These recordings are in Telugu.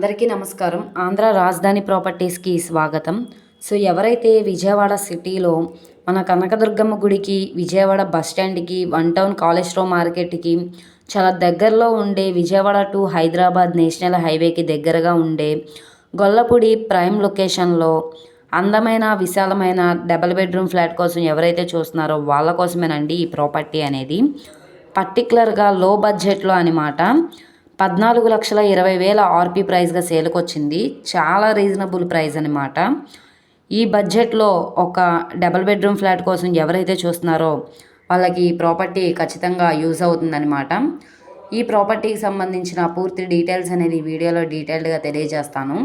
అందరికీ నమస్కారం. ఆంధ్ర రాజధాని ప్రాపర్టీస్కి స్వాగతం. సో ఎవరైతే విజయవాడ సిటీలో మన కనకదుర్గమ్మ గుడికి విజయవాడ బస్ స్టాండ్కి వన్ టౌన్ కాలేజ్ రో మార్కెట్కి చాలా దగ్గరలో ఉండే విజయవాడ టు హైదరాబాద్ నేషనల్ హైవేకి దగ్గరగా ఉండే గొల్లపూడి ప్రైమ్ లొకేషన్లో అందమైన విశాలమైన డబల్ బెడ్రూమ్ ఫ్లాట్ కోసం ఎవరైతే చూస్తున్నారో వాళ్ళ కోసమేనండి ఈ ప్రాపర్టీ అనేది. పర్టికులర్గా లో బడ్జెట్లో అనమాట పద్నాలుగు లక్షల ఇరవై వేల ఆర్పీ ప్రైస్గా సేల్కి వచ్చింది చాలా రీజనబుల్ ప్రైస్ అనమాట ఈ బడ్జెట్లో ఒక డబల్ బెడ్రూమ్ ఫ్లాట్ కోసం ఎవరైతే చూస్తున్నారో వాళ్ళకి ఈ ప్రాపర్టీ ఖచ్చితంగా యూజ్ అవుతుందన్నమాట. ఈ ప్రాపర్టీకి సంబంధించిన పూర్తి డీటెయిల్స్ అనేది ఈ వీడియోలో డీటెయిల్డ్గా తెలియజేస్తాను.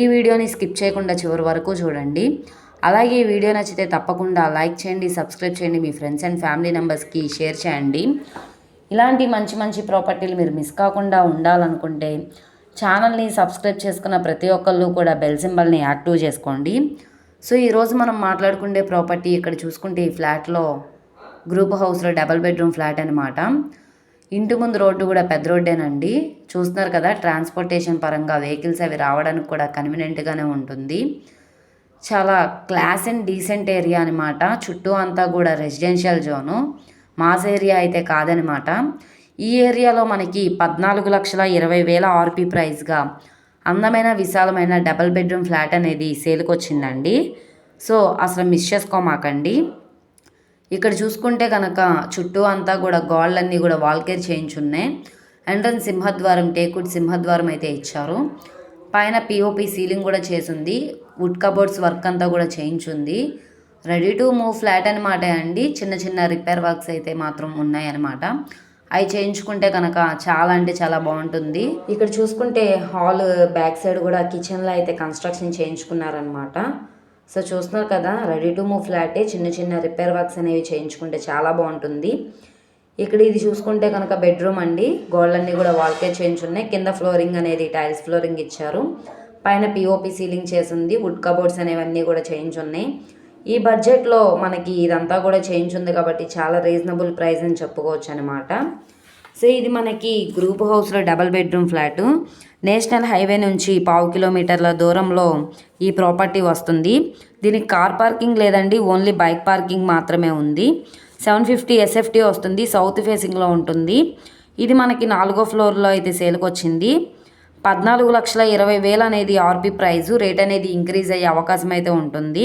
ఈ వీడియోని స్కిప్ చేయకుండా చివరి వరకు చూడండి. అలాగే ఈ వీడియో నచ్చితే తప్పకుండా లైక్ చేయండి సబ్స్క్రైబ్ చేయండి మీ ఫ్రెండ్స్ అండ్ ఫ్యామిలీ మెంబర్స్కి షేర్ చేయండి. ఇలాంటి మంచి మంచి ప్రాపర్టీలు మీరు మిస్ కాకుండా ఉండాలనుకుంటే ఛానల్ని సబ్స్క్రైబ్ చేసుకున్న ప్రతి ఒక్కళ్ళు కూడా బెల్ సింబల్ని యాక్టివ్ చేసుకోండి. సో ఈరోజు మనం మాట్లాడుకునే ప్రాపర్టీ ఇక్కడ చూసుకుంటే ఈ ఫ్లాట్లో గ్రూప్ హౌస్లో డబల్ బెడ్రూమ్ ఫ్లాట్ అనమాట ఇంటి ముందు రోడ్డు కూడా పెద్ద రోడ్డేనండి. చూస్తున్నారు కదా ట్రాన్స్పోర్టేషన్ పరంగా వెహికల్స్ అవి రావడానికి కూడా కన్వీనియంట్గానే ఉంటుంది. చాలా క్లాస్ అండ్ డీసెంట్ ఏరియా అనమాట చుట్టూ అంతా కూడా రెసిడెన్షియల్ జోను. మాస్ ఏరియా అయితే కాదనమాట. ఈ ఏరియాలో మనకి పద్నాలుగు లక్షల ఇరవై వేల ఆర్పీ ప్రైస్గా అందమైన విశాలమైన డబల్ బెడ్రూమ్ ఫ్లాట్ అనేది సేల్కి వచ్చిందండి. సో అసలు మిస్ చేసుకోమాకండి. ఇక్కడ చూసుకుంటే కనుక చుట్టూ అంతా కూడా గోళ్ళన్నీ కూడా వాల్కేర్ చేయించున్నాయి ఎంట్రన్స్ సింహద్వారం టేకుడ్ సింహద్వారం అయితే ఇచ్చారు. పైన పిఓపి సీలింగ్ కూడా చేసింది వుడ్ కబోర్డ్స్ వర్క్ అంతా కూడా చేయించుంది రెడీ టు మూవ్ ఫ్లాట్ అనమాట అండి. చిన్న చిన్న రిపేర్ వర్క్స్ అయితే మాత్రం ఉన్నాయన్నమాట. అవి చేయించుకుంటే కనుక చాలా అంటే చాలా బాగుంటుంది. ఇక్కడ చూసుకుంటే హాల్ బ్యాక్ సైడ్ కూడా కిచెన్లో అయితే కన్స్ట్రక్షన్ చేయించుకున్నారనమాట సో చూస్తున్నారు కదా రెడీ టు మూవ్ ఫ్లాటే చిన్న చిన్న రిపేర్ వర్క్స్ అనేవి చేయించుకుంటే చాలా బాగుంటుంది. ఇక్కడ ఇది చూసుకుంటే కనుక బెడ్రూమ్ అండి. గోళ్ళన్నీ కూడా వాల్కే చేయించున్నాయి. కింద ఫ్లోరింగ్ అనేది టైల్స్ ఫ్లోరింగ్ ఇచ్చారు. పైన పిఓపి సీలింగ్ చేసింది. వుడ్ కబోర్డ్స్ అనేవన్నీ కూడా చేయించున్నాయి. ఈ బడ్జెట్లో మనకి ఇదంతా కూడా చేయించుంది కాబట్టి చాలా రీజనబుల్ ప్రైస్ అని చెప్పుకోవచ్చు అనమాట సో ఇది మనకి గ్రూప్ హౌస్లో double bedroom flat. National highway నుంచి పావు కిలోమీటర్ల దూరంలో ఈ ప్రాపర్టీ వస్తుంది. దీనికి కార్ పార్కింగ్ లేదండి ఓన్లీ బైక్ పార్కింగ్ మాత్రమే ఉంది. సెవెన్ ఫిఫ్టీ ఎస్ఎఫ్టీ వస్తుంది సౌత్ ఫేసింగ్లో ఉంటుంది. ఇది మనకి నాలుగో ఫ్లోర్లో అయితే సేల్కి వచ్చింది పద్నాలుగు లక్షల ఇరవై వేలు అనేది ఆర్బి ప్రైజు రేట్ అనేది ఇంక్రీజ్ అయ్యే అవకాశం అయితే ఉంటుంది.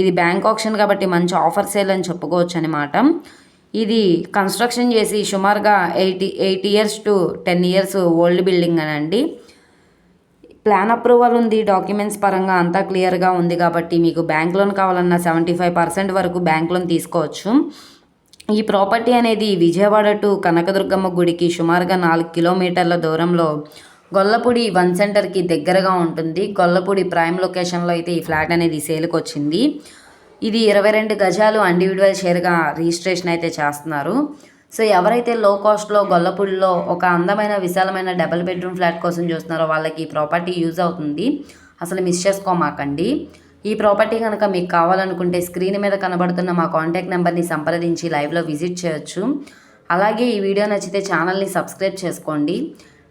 ఇది బ్యాంక్ ఆప్షన్ కాబట్టి మంచి ఆఫర్ సేల్ అని చెప్పుకోవచ్చు అనమాట ఇది కన్స్ట్రక్షన్ చేసి సుమారుగా eighty eight years to ten years old building అనండి. ప్లాన్ అప్రూవల్ ఉంది. డాక్యుమెంట్స్ పరంగా అంతా క్లియర్గా ఉంది కాబట్టి మీకు బ్యాంక్ లోన్ కావాలన్నా సెవెంటీ ఫైవ్ పర్సెంట్ వరకు బ్యాంక్ లోన్ తీసుకోవచ్చు. ఈ ప్రాపర్టీ అనేది విజయవాడ టు కనకదుర్గమ్మ గుడికి సుమారుగా నాలుగు కిలోమీటర్ల దూరంలో గొల్లపూడి వన్ సెంటర్కి దగ్గరగా ఉంటుంది. గొల్లపూడి ప్రైమ్ లొకేషన్లో అయితే ఈ ఫ్లాట్ అనేది సేల్కి వచ్చింది. ఇది ఇరవై రెండు గజాలు ఇండివిజువల్ షేర్గా రిజిస్ట్రేషన్ అయితే చేస్తున్నారు. సో ఎవరైతే లో కాస్ట్లో గొల్లపూడిలో ఒక అందమైన విశాలమైన డబుల్ బెడ్రూమ్ ఫ్లాట్ కోసం చూస్తున్నారో వాళ్ళకి ఈ ప్రాపర్టీ యూజ్ అవుతుంది. అసలు మిస్ చేసుకోమాకండి. ఈ ప్రాపర్టీ కనుక మీకు కావాలనుకుంటే స్క్రీన్ మీద కనబడుతున్న మా కాంటాక్ట్ నెంబర్ని సంప్రదించి లైవ్లో విజిట్ చేయొచ్చు. అలాగే ఈ వీడియో నచ్చితే ఛానల్ని సబ్స్క్రైబ్ చేసుకోండి.